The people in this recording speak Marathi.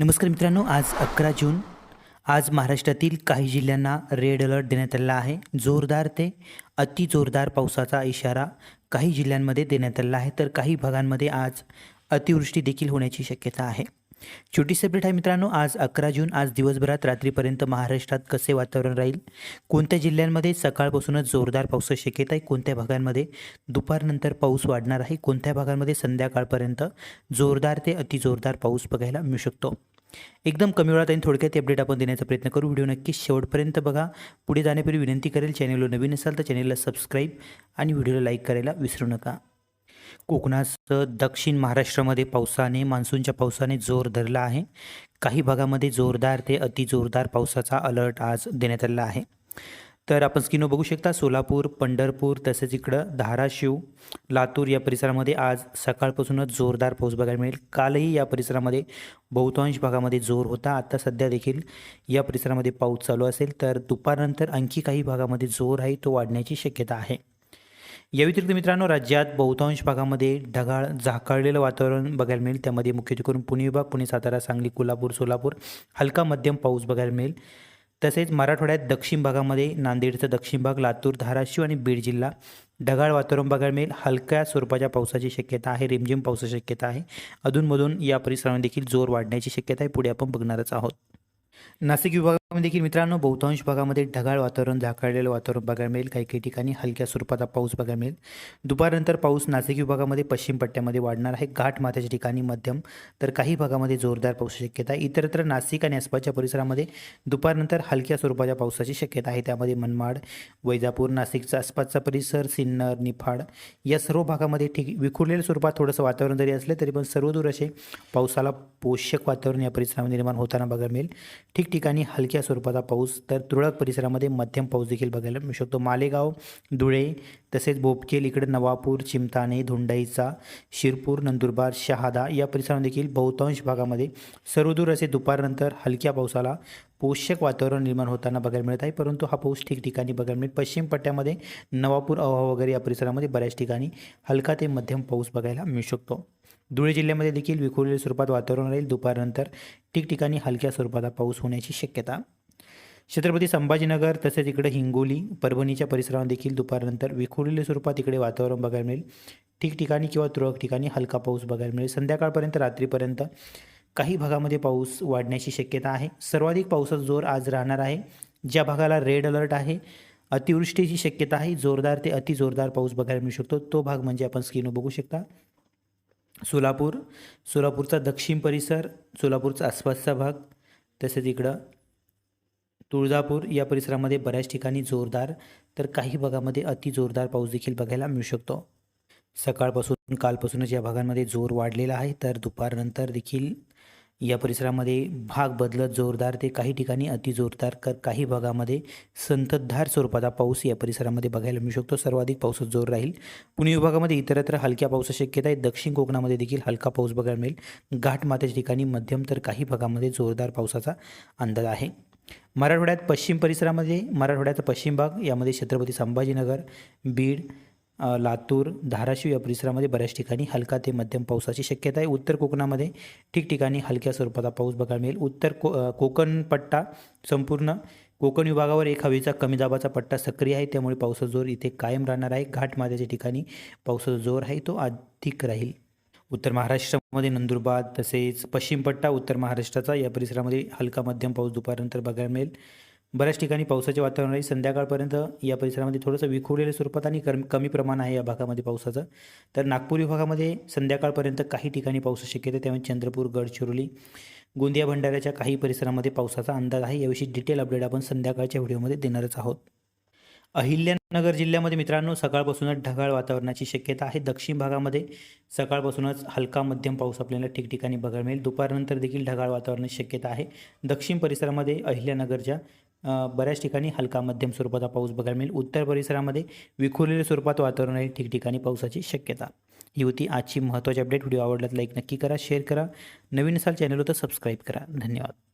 नमस्कार मित्रांनो आज अकरा जून. आज महाराष्ट्रातील काही जिल्ह्यांना रेड अलर्ट देण्यात आलेला आहे. जोरदार ते अति जोरदार पावसाचा इशारा काही जिल्ह्यांमध्ये देण्यात आलेला आहे. तर काही भागांमध्ये आज अतिवृष्टी देखील होण्याची शक्यता आहे. छोटी सेपरेट आहे मित्रांनो आज अकरा जून आज दिवसभरात रात्रीपर्यंत महाराष्ट्रात कसे वातावरण राहील? कोणत्या जिल्ह्यांमध्ये सकाळपासूनच जोरदार पावसाची शक्यता आहे? कोणत्या भागांमध्ये दुपारनंतर पाऊस वाढणार आहे? कोणत्या भागांमध्ये संध्याकाळपर्यंत जोरदार ते अतिजोरदार पाऊस बघायला मिळू शकतो? एकदम कमी वेळात आणि थोडक्यात अपडेट आपण देण्याचा प्रयत्न करू. व्हिडिओ नक्की शेवटपर्यंत बघा. पुढे जाण्यापूर्वी विनंती करेल चॅनलवर नवीन असाल तर चॅनलला सबस्क्राईब आणि व्हिडिओला लाईक करायला विसरू नका. कोकणासह दक्षिण महाराष्ट्रामध्ये पावसाने मान्सूनच्या पावसाने जोर धरला आहे. काही भागामध्ये जोरदार ते अतिजोरदार पावसाचा अलर्ट आज देण्यात आलेला आहे. तर आपण स्किनो बघू शकता सोलापूर पंढरपूर तसेच इकडं धाराशिव लातूर या परिसरामध्ये आज सकाळपासूनच जोरदार पाऊस बघायला मिळेल. कालही या परिसरामध्ये बहुतांश भागामध्ये जोर होता. आता सध्या देखील या परिसरामध्ये पाऊस चालू असेल तर दुपारनंतर आणखी काही भागामध्ये जोर आहे तो वाढण्याची शक्यता आहे. या व्यतिरिक्त मित्रांनो राज्यात बहुतांश भागामध्ये ढगाळ झाकाळलेलं वातावरण बघायला मिळेल. त्यामध्ये मुख्यत्वे करून पुणे विभाग पुणे सातारा सांगली कोल्हापूर सोलापूर हलका मध्यम पाऊस बघायला मिळेल. तसेच मराठवाड्यात दक्षिण भागामध्ये नांदेडचा दक्षिण भाग लातूर धाराशिव आणि बीड जिल्हा. ढगाळ वातावरण बघायला मिळेल. हलक्या स्वरूपाच्या पावसाची शक्यता आहे. रिमझिम पावसाची शक्यता आहे. अधूनमधून या परिसरामध्ये देखील जोर वाढण्याची शक्यता आहे. पुढे आपण बघणारच आहोत. नाशिक विभागामध्ये देखील मित्रांनो बहुतांश भागामध्ये ढगाळ वातावरण झाकाळलेलं वातावरण बघायला मिळेल. काही काही ठिकाणी हलक्या स्वरूपाचा पाऊस बघायला मिळेल. दुपारनंतर पाऊस नाशिक विभागामध्ये पश्चिम पट्ट्यामध्ये वाढणार आहे. घाट माथ्याच्या ठिकाणी मध्यम तर काही भागामध्ये जोरदार पावसाची शक्यता आहे. इतरत्र नाशिक आणि आसपासच्या परिसरामध्ये दुपारनंतर हलक्या स्वरूपाच्या पावसाची शक्यता आहे. त्यामध्ये मनमाड वैजापूर नाशिकचा आसपासचा परिसर सिन्नर निफाड या सर्व भागामध्ये ठीक विखुरलेल्या स्वरूपात थोडंसं वातावरण जरी असलं तरी पण सर्वदूर असे पावसाला पोषक वातावरण या परिसरामध्ये निर्माण होताना बघायला मिळेल. ठिकठिकाणी हलक्या स्वरूपाचा पाऊस तर तुरळक परिसरामध्ये मध्यम पाऊस देखील बघायला मिळू शकतो. मालेगाव धुळे तसेच बोपकेल इकडे नवापूर चिमताणे धुंडाईचा शिरपूर नंदुरबार शहादा या परिसरामध्ये देखील बहुतांश भागामध्ये सर्वदूर असे दुपारनंतर हलक्या पावसाला पोषक वातावरण निर्माण होताना बघायला मिळत आहे. परंतु हा पाऊस ठिकठिकाणी बघायला मिळेल पश्चिम पट्ट्यामध्ये नवापूर अहवा वगैरे या परिसरामध्ये बऱ्याच ठिकाणी हलका ते मध्यम पाऊस बघायला मिळू शकतो. धुळे जिल्ह्यामध्ये देखील विखुरलेल्या स्वरूपात वातावरण राहील. दुपारनंतर ठिकठिकाणी हलक्या स्वरूपाचा पाऊस होण्याची शक्यता. छत्रपती संभाजीनगर तसेच इकडे हिंगोली परभणीच्या परिसरावर देखील दुपारनंतर विखुरलेल्या स्वरूपात इकडे वातावरण बघायला मिळेल. ठिकठिकाणी किंवा तुरळक ठिकाणी हलका पाऊस बघायला मिळेल. संध्याकाळपर्यंत रात्रीपर्यंत काही भागामध्ये पाऊस वाढण्याची शक्यता आहे. सर्वाधिक पावसाचा जोर आज राहणार आहे. ज्या भागाला रेड अलर्ट आहे अतिवृष्टीची शक्यता आहे. जोरदार ते अतिजोरदार पाऊस बघायला मिळू शकतो. तो भाग म्हणजे आपण स्क्रीनवर बघू शकता. सोलापूर सोलापूरचा दक्षिण परिसर सोलापूरचा आसपासचा भाग तसेच इकडं तुळजापूर या परिसरामध्ये बऱ्याच ठिकाणी जोरदार तर काही भागामध्ये अति जोरदार पाऊस देखील बघायला मिळू शकतो. सकाळपासून कालपासूनच या भागांमध्ये जोर वाढलेला आहे तर दुपारनंतर देखील या परिसरामध्ये भाग बदलत जोरदार ते काही ठिकाणी अतिजोरदार कर काही भागामध्ये संततधार स्वरूपाचा पाऊस या परिसरामध्ये बघायला मिळू शकतो. सर्वाधिक पावसाचा जोर राहील. पुणे विभागामध्ये इतरत्र हलक्या पावसाची शक्यता आहे. दक्षिण कोकणामध्ये देखील हलका पाऊस बघायला मिळेल. घाट ठिकाणी मध्यम तर काही भागामध्ये जोरदार पावसाचा अंदाज आहे. मराठवाड्यात पश्चिम परिसरामध्ये मराठवाड्याचा पश्चिम भाग यामध्ये छत्रपती संभाजीनगर बीड लातूर धाराशिव या परिसरामध्ये बऱ्याच ठिकाणी हलका ते मध्यम पावसाची शक्यता आहे. उत्तर कोकणामध्ये ठिकठिकाणी हलक्या स्वरूपाचा पाऊस बघायला मिळेल. उत्तर को कोकण पट्टा संपूर्ण कोकण विभागावर एक हवेचा कमी दाबाचा पट्टा सक्रिय आहे. त्यामुळे पावसाचा जोर इथे कायम राहणार आहे. घाटमाथ्याच्या ठिकाणी पावसाचा जोर आहे. तो अधिक राहील. उत्तर महाराष्ट्रामध्ये नंदुरबार तसेच पश्चिम पट्टा उत्तर महाराष्ट्राचा या परिसरामध्ये हलका मध्यम पाऊस दुपारनंतर बघायला मिळेल. बऱ्याच ठिकाणी पावसाचे वातावरण आहे. संध्याकाळपर्यंत या परिसरामध्ये थोडंसं विखुरलेल्या स्वरूपात आणि कमी कमी प्रमाण आहे या भागामध्ये पावसाचं. तर नागपूर विभागामध्ये संध्याकाळपर्यंत काही ठिकाणी पावसाची शक्यता आहे त्यामुळे चंद्रपूर गडचिरोली गोंदिया भंडाऱ्याच्या काही परिसरामध्ये पावसाचा अंदाज आहे. याविषयी डिटेल अपडेट आपण संध्याकाळच्या व्हिडिओमध्ये देणारच आहोत. अहिल्यानगर जिल्ह्यामध्ये मित्रांनो सकाळपासूनच ढगाळ वातावरणाची शक्यता आहे. दक्षिण भागामध्ये सकाळपासूनच हलका मध्यम पाऊस आपल्याला ठिकठिकाणी बघायला मिळेल. दुपारनंतर देखील ढगाळ वातावरणाची शक्यता आहे. दक्षिण परिसरामध्ये अहिल्यानगरच्या बऱ्याच ठिकाणी हलका मध्यम स्वरूपाचा पाऊस बघायला मिळेल. उत्तर परिसरामध्ये विखुरलेल्या स्वरूपात वातावरण आहे ठिकठिकाणी पावसाची शक्यता. ही होती आजची महत्त्वाची अपडेट व्हिडिओ आवडला लाईक नक्की करा शेअर करा. नवीन असाल चॅनलवर होतं सबस्क्राईब करा. धन्यवाद.